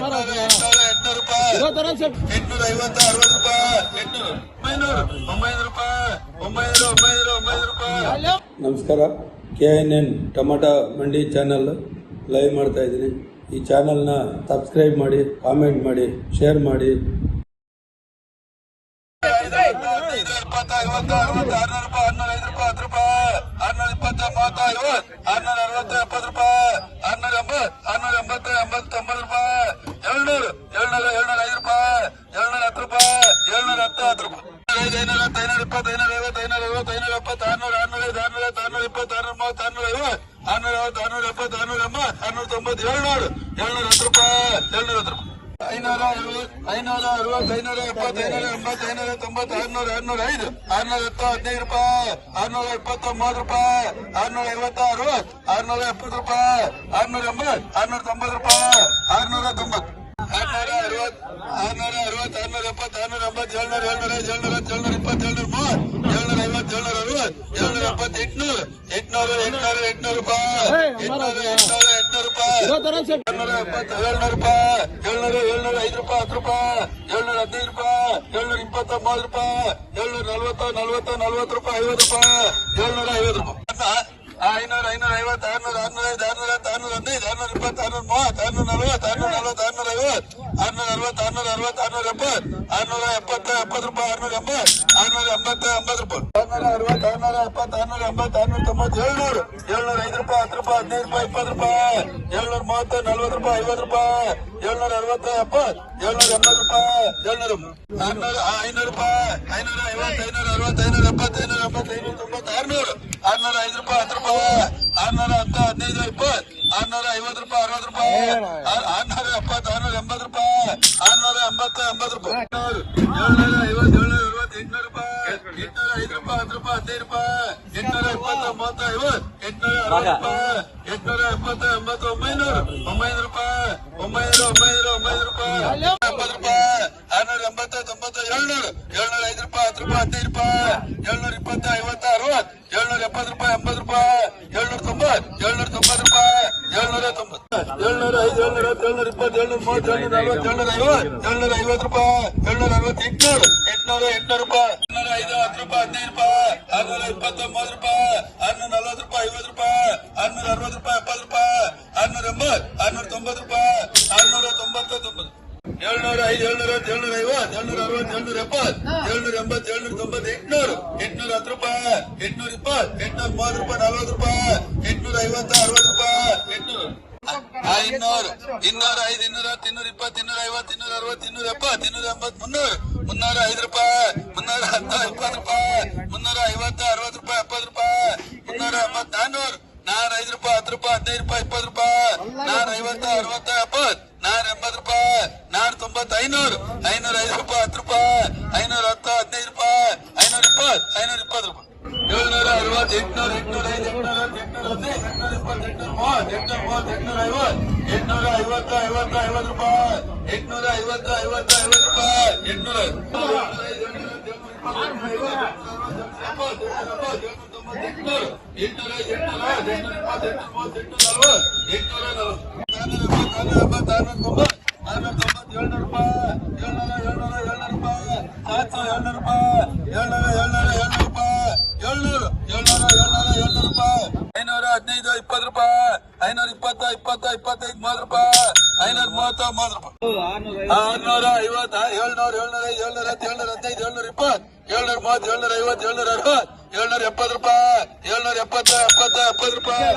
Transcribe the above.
ಎಂಟ್ನೂರು ಎಂಟ್ನೂರು ಎಂಟ್ನೂರು ರೂಪಾಯಿ. ಎಂಟ್ನೂರ ಐವತ್ತು ಅರವತ್ತು ರೂಪಾಯಿ. ಎಂಟ್ನೂರು. ಒಂಬೈನೂರು. ಒಂಬೈನೂರು ರೂಪಾಯಿ. ಒಂಬೈನೂರು ಒಂಬೈನೂರು ಒಂಬೈನೂರು ರೂಪಾಯಿ. ನಮಸ್ಕಾರ. ಕೆ ಎನ್ ಎನ್ ಟೊಮಟೊ ಮಂಡಿ ಚಾನಲ್ ಲೈವ್ ಮಾಡ್ತಾ ಇದ್ದೀನಿ. ಈ ಚಾನಲ್ನ ಸಬ್ಸ್ಕ್ರೈಬ್ ಮಾಡಿ ಕಾಮೆಂಟ್ ಮಾಡಿ ಶೇರ್ ಮಾಡಿ. ಹದಿನೈದು ಇಪ್ಪತ್ತು ಐವತ್ತು ಅರವತ್ತು ಆರ್ನೂರು ರೂಪಾಯಿ ಆರ್ನೂರ ಐದು ರೂಪಾಯಿ ಹತ್ತು ರೂಪಾಯಿ ಆರ್ನೂರ ಇಪ್ಪತ್ತ ಮೂವತ್ತ ಐವತ್ತು ಆರ್ನೂರ ಅರವತ್ತು ಎಪ್ಪತ್ತು ರೂಪಾಯಿ ಆರ್ನೂರ ಎಂಬತ್ತು ಆರ್ನೂರ ಎಂಬತ್ತು ಎಂಬತ್ತು ತೊಂಬತ್ತು ರೂಪಾಯಿ ಏಳ್ನೂರು ಏಳ್ನೂರ ಏಳ್ನೂರ ಐದು ರೂಪಾಯಿ ಏಳ್ನೂರ ಹತ್ತು ರೂಪಾಯಿ ಐದು, ಐನೂರ ಐನೂರ ಇಪ್ಪತ್ತು, ಐನೂರ ಐವತ್ತು, ಐನೂರ ಎಪ್ಪತ್ತು, ಆರ್ನೂರ ಐದು, ಆರ್ನೂರ ಐವತ್ತು ಆರ್ನೂರ ಐವತ್ತು, ಆರ್ನೂರ ಎಪ್ಪತ್ತು ಹತ್ತು ರೂಪಾಯಿ, ಏಳ್ನೂರ ಹತ್ತು ರೂಪಾಯಿ. ಐನೂರ ಐವತ್ತು ಐನೂರ ಅರವತ್ತು, ಐನೂರ ಎಪ್ಪತ್ತು, ಐನೂರ ಎಂಬತ್ತು, ಐನೂರ ತೊಂಬತ್ತು, ಆರ್ನೂರ ಆರ್ನೂರ ಐದು, ಆರ್ನೂರ ಹತ್ತು, ಹದಿನೈದು ರೂಪಾಯಿ, ಆರ್ನೂರ ಇಪ್ಪತ್ತು ಮೂವತ್ತು ರೂಪಾಯಿ, ಆರ್ನೂರ ಐವತ್ತು ಆರ್ನೂರ ಎಪ್ಪತ್ತು ರೂಪಾಯಿ, ಆರ್ನೂರ ಎಂಬತ್ತು, ಆರ್ನೂರ ತೊಂಬತ್ತು ರೂಪಾಯಿ, ಆರ್ನೂರ ತೊಂಬತ್ತು. ಆರ್ನೂರ ಅರವತ್ ಆರ್ನೂರ ಎಪ್ಪತ್ ಆರ್ನೂರ ಎಂಬತ್ ಏಳ್ನೂರ ಏಳ್ನೂರ ಏಳ್ನೂರ ಏಳ್ನೂರ ಇಪ್ಪತ್ ಏಳ್ನೂರ ಮೂವತ್ ಏಳ್ನೂರ ಐವತ್ ಏಳ್ನೂರ ಅರವತ್ ಏಳ್ನೂರ ಎಪ್ಪತ್ ಎಂಟ್ನೂರು ಎಂಟ್ನೂರು ಎಂಟ್ನೂರು ಎಂಟ್ನೂರು ರೂಪಾಯಿ, ಎಂಟ್ನೂರು ಎಂಟ್ನೂರು ಎಂಟ್ನೂರು ರೂಪಾಯಿ, ಏಳ್ನೂರ ಎಪ್ಪತ್ತು, ಏಳ್ನೂರು ರೂಪಾಯಿ, ಏಳ್ನೂರ ಏಳ್ನೂರ ಐದು ರೂಪಾಯಿ, ಹತ್ತು ರೂಪಾಯಿ, ಏಳ್ನೂರ ಹದಿನೈದು ರೂಪಾಯಿ, ಏಳ್ನೂರ ಇಪ್ಪತ್ತ ಮೂವತ್ತು ರೂಪಾಯಿ, ಏಳ್ನೂರ ನಲ್ವತ್ತು ನಲ್ವತ್ತು ನಲ್ವತ್ತು ರೂಪಾಯಿ, ಐವತ್ತು ರೂಪಾಯಿ, ಏಳ್ನೂರ ಐವತ್ತು ರೂಪಾಯಿ. ಐನೂರ ಐನೂರ ಐವತ್ತು, ಆರ್ನೂರ ಆರ್ನೂರ ಐದು, ಆರ್ನೂರ ಹತ್ತು, ಆರ್ನೂರ ಹದಿನೈದು, ಆರ್ನೂರ ಇಪ್ಪತ್ತು, ಆರ್ನೂರ ಮೂವತ್ತು, ಆರ್ನೂರ ಆರ್ನೂರ ಅರವತ್ತು ಆರ್ನೂರ ಅರವತ್ತು ಆರ್ನೂರ ಎಪ್ಪತ್ತು ಆರ್ನೂರ ಎಪ್ಪತ್ತು ಎಪ್ಪತ್ತು ರೂಪಾಯಿ ಆರ್ನೂರ ಎಂಬತ್ತು ಆರ್ನೂರ ಎಂಬತ್ತು ಎಂಬತ್ತು ರೂಪಾಯಿ ಆರ್ನೂರ ಅರವತ್ತು ಆರ್ನೂರ ಎಪ್ಪತ್ತು ಆರ್ನೂರ ಎಂಬತ್ತು ಆರ್ನೂರ ತೊಂಬತ್ತು ಏಳ್ನೂರು. ಏಳ್ನೂರ ಐದು ರೂಪಾಯಿ ಹತ್ತು ರೂಪಾಯಿ ಹದಿನೈದು ರೂಪಾಯಿ ಇಪ್ಪತ್ತು ರೂಪಾಯಿ ಏಳ್ನೂರ ಮೂವತ್ತು, ನಲ್ವತ್ತು ರೂಪಾಯಿ, ಐವತ್ತು ರೂಪಾಯಿ. ಏಳ್ನೂರ ಅರವತ್ತು, ಎಪ್ಪತ್ತು. ಏಳ್ನೂರ ಎಂಬತ್ತು ರೂಪಾಯಿ. ಏಳ್ನೂರು ಆರ್ನೂರ ಐನೂರು ರೂಪಾಯಿ ಐನೂರ ಐವತ್ತು, ಐನೂರ ಅರವತ್ತು, ಐನೂರ ಎಪ್ಪತ್ತು, ಐನೂರ ಎಂಬತ್ತು ಐನೂರ ತೊಂಬತ್ತು ಆರ್ನೂರು. ಆರ್ನೂರ ಐದು ರೂಪಾಯಿ ಹತ್ತು ರೂಪಾಯಿ ಆರ್ನೂರ ಹತ್ತು, ಹದಿನೈದು, ಇಪ್ಪತ್ತು. ಆರ್ನೂರ ಐವತ್ತು ರೂಪಾಯಿ, ಅರವತ್ತು ರೂಪಾಯಿ. ಆರ್- ಆರ್ನೂರ ಎಪ್ಪತ್ತು, ಆರ್ನೂರ ಏಳ್ನೂರ ಐವತ್ತು ಏಳ್ನೂರ ಅರವತ್ತು ಎಂಟ್ನೂರು ರೂಪಾಯಿ ಎಂಟ್ನೂರ ಐದು ರೂಪಾಯಿ ಹತ್ತು ರೂಪಾಯಿ ಹದಿನೈದು ರೂಪಾಯಿ ಎಂಟ್ನೂರ ಇಪ್ಪತ್ತು ಮೂವತ್ತು ಐವತ್ತು ಎಂಟ್ನೂರ ಅರವತ್ತು ರೂಪಾಯಿ ಎಂಟ್ನೂರ ಎಪ್ಪತ್ತು ಎಂಬತ್ತು ಒಂಬೈನೂರು ಒಂಬೈನೂರು ರೂಪಾಯಿ ಒಂಬೈನೂರು ಒಂಬೈನೂರು ಒಂಬೈನೂರು ರೂಪಾಯಿ ಎಪ್ಪತ್ತು ರೂಪಾಯಿ ಆರ್ನೂರ ಎಂಬತ್ತು ತೊಂಬತ್ತು ಏಳ್ನೂರು ಏಳ್ನೂರ ಐದು ರೂಪಾಯಿ ಹತ್ತು ರೂಪಾಯಿ ಹದಿನೈದು ರೂಪಾಯಿ ಏಳ್ನೂರ ಇಪ್ಪತ್ತು ಐವತ್ತು ಅರವತ್ತು ಏಳ್ನೂರ ಎಪ್ಪತ್ತು ರೂಪಾಯಿ ಎಂಬತ್ತು ರೂಪಾಯಿ ಏಳ್ನೂರ ತೊಂಬತ್ತು ಏಳ್ನೂರ ಏಳ್ನೂರ ಐವತ್ತು ರೂಪಾಯಿ ಏಳ್ನೂರ ಅರವತ್ತು ಎಂಟ್ನೂರು, ಎಂಟ್ನೂರ, ಎಂಟ್ನೂರು ರೂಪಾಯಿ. ಏಳ್ನೂರ ಐದು, ಹತ್ತು ರೂಪಾಯಿ, ಹದಿನೈದು ರೂಪಾಯಿ ಆರ್ನೂರ ಇಪ್ಪತ್ತು ಮೂವತ್ತು ರೂಪಾಯಿ ಆರ್ನೂರ ನಲ್ವತ್ತು ರೂಪಾಯಿ, ಐವತ್ತು ರೂಪಾಯಿ ಆರ್ನೂರ ಅರವತ್ತು ರೂಪಾಯಿ, ಎಪ್ಪತ್ತು ರೂಪಾಯಿ ಆರ್ನೂರ ಎಂಬತ್ತು ಆರ್ನೂರ ತೊಂಬತ್ತು ರೂಪಾಯಿ ಐದು ಎಂಟ್ನೂರು. ಎಂಟ್ನೂರ ಹತ್ತು ರೂಪಾಯಿ, ಎಂಟ್ನೂರ ಇಪ್ಪತ್ತು, ಎಂಟ್ನೂರ ಮೂವತ್ತು ರೂಪಾಯಿ ರೂಪಾಯಿ, ಎಂಟ್ನೂರ ಐವತ್ತು, ಅರವತ್ತು ರೂಪಾಯಿ, ಎಂಟ್ನೂರು. ಇನ್ನೂರು ಇನ್ನೂರ ಐದು ಇನ್ನೂರ ಇನ್ನೂರ ಇಪ್ಪತ್ತು ಇನ್ನೂರ ಐವತ್ತು ಇನ್ನೂರ ಅರವತ್ತು ಇನ್ನೂರ ಎಪ್ಪತ್ತು, ಇನ್ನೂರ ಎಂಬತ್ತು ಮುನ್ನೂರು ಮುನ್ನೂರ ಐದು ರೂಪಾಯಿ, ಮುನ್ನೂರ, ಹತ್ತು, ಇಪ್ಪತ್ತು ರೂಪಾಯಿ, ಮುನ್ನೂರ, ಐವತ್ತು, ಅರವತ್ತು ರೂಪಾಯಿ, ಎಪ್ಪತ್ತು ರೂಪಾಯಿ, ಮುನ್ನೂರ, ಎಂಬತ್ತು ನಾನ್ನೂರು ನಾರ ಐದು ರೂಪಾಯಿ, ಹತ್ತು ರೂಪಾಯಿ, ಹದಿನೈದು ರೂಪಾಯಿ, ಇಪ್ಪತ್ತು ರೂಪಾಯಿ ನಾರ ಐವತ್ತು, ಅರವತ್ತು, ಎಪ್ಪತ್ತು ನಾರ ಎಂಬತ್ತು ರೂಪಾಯಿ ನಾರ ತೊಂಬತ್ತು, ಐನೂರು, ಐನೂರ, ಐದು ರೂಪಾಯಿ, ಹತ್ತು ರೂಪಾಯಿ, ಐನೂರ, ಹತ್ತು ಮೂವತ್ತು ಎಂಟ್ನೂರ ಐವತ್ತು. ಎಂಟ್ನೂರ ಐವತ್ತು ಐವತ್ತು ಐವತ್ತು ರೂಪಾಯಿ. ಎಂಟ್ನೂರ ಐವತ್ತು ಐವತ್ತು ಐವತ್ತು ರೂಪಾಯಿ. ಎಂಟ್ನೂರ ಎಂಟ್ನೂರ ಎಂಟ್ನೂರ ಏಳ್ನೂರು ರೂಪಾಯಿ ಏಳ್ನೂರ ಏಳ್ನೂರ ಏಳ್ನೂರು ರೂಪಾಯಿ. ಸಾತ್ ಸಾವಿರ ರೂಪಾಯಿ ಏಳ್ನೂರ ಏಳ್ನೂರ ಏಳ್ನೂರು ರೂಪಾಯಿ ಏಳ್ನೂರು ಏಳ್ನೂರ ಏಳ್ನೂರ ಏಳ್ನೂರು ರೂಪಾಯಿ ಐನೂರ ಹದಿನೈದು ಇಪ್ಪತ್ತು ಐನೂರ ಇಪ್ಪತ್ತ ಇಪ್ಪತ್ತ, ಇಪ್ಪತ್ತೈದು ಮೂವತ್ತು ರೂಪಾಯಿ ಐನೂರ ಮೂವತ್ತ ಮೂವತ್ತು ರೂಪಾಯಿ ಆರ್ನೂರ ಐವತ್ತ, ಏಳ್ನೂರ ಏಳ್ನೂರ ಐದು, ಏಳ್ನೂರ ಹತ್ತು, ಏಳ್ನೂರ ಹದಿನೈದು, ಏಳ್ನೂರ ಇಪ್ಪತ್ತು, ಏಳ್ನೂರ ಮೂವತ್ತು, ಏಳ್ನೂರ ಐವತ್ತು, ಏಳ್ನೂರ ಅರವತ್ತು, ಏಳ್ನೂರ ಎಪ್ಪತ್ತು ರೂಪಾಯಿ, ಏಳ್ನೂರ ಎಪ್ಪತ್ತು ಎಪ್ಪತ್ತು ಎಪ್ಪತ್ತು ರೂಪಾಯಿ.